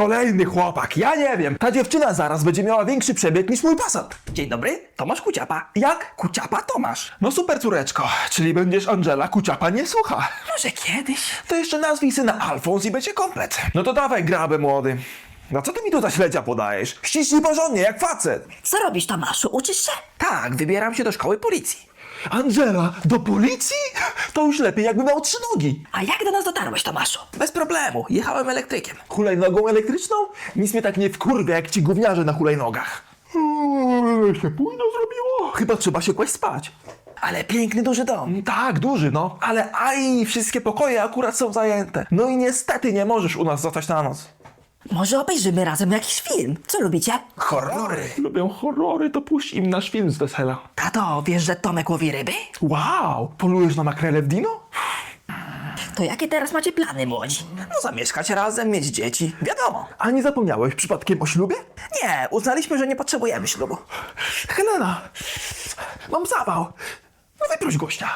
Kolejny chłopak, ja nie wiem. Ta dziewczyna zaraz będzie miała większy przebieg niż mój Passat. Dzień dobry, Tomasz Kuciapa. Jak? Kuciapa Tomasz. No super córeczko, czyli będziesz Angela Kuciapa nie słucha. Może kiedyś? To jeszcze nazwij syna Alfons i będzie komplet. No to dawaj grabę młody. No co ty mi tu za śledzia podajesz? Ściśnij porządnie, jak facet. Co robisz, Tomaszu? Uczysz się? Tak, wybieram się do szkoły policji. Angela, do policji? To już lepiej, jakby miał trzy nogi. A jak do nas dotarłeś, Tomaszu? Bez problemu, jechałem elektrykiem. Hulajnogą elektryczną? Nic mnie tak nie wkurwia, jak ci gówniarze na hulajnogach. Eee, się późno zrobiło. Chyba trzeba się kłaść spać. Ale piękny, duży dom. Tak, duży, no. Ale aj, wszystkie pokoje akurat są zajęte. No i niestety nie możesz u nas zostać na noc. Może obejrzymy razem jakiś film. Co lubicie? Horrory. Lubią horrory, to puść im nasz film z wesela. Tato, wiesz, że Tomek łowi ryby? Wow, polujesz na makrele w dino? To jakie teraz macie plany, młodzi? No zamieszkać razem, mieć dzieci, wiadomo. A nie zapomniałeś przypadkiem o ślubie? Nie, uznaliśmy, że nie potrzebujemy ślubu. Helena, mam zawał. No wyproś gościa.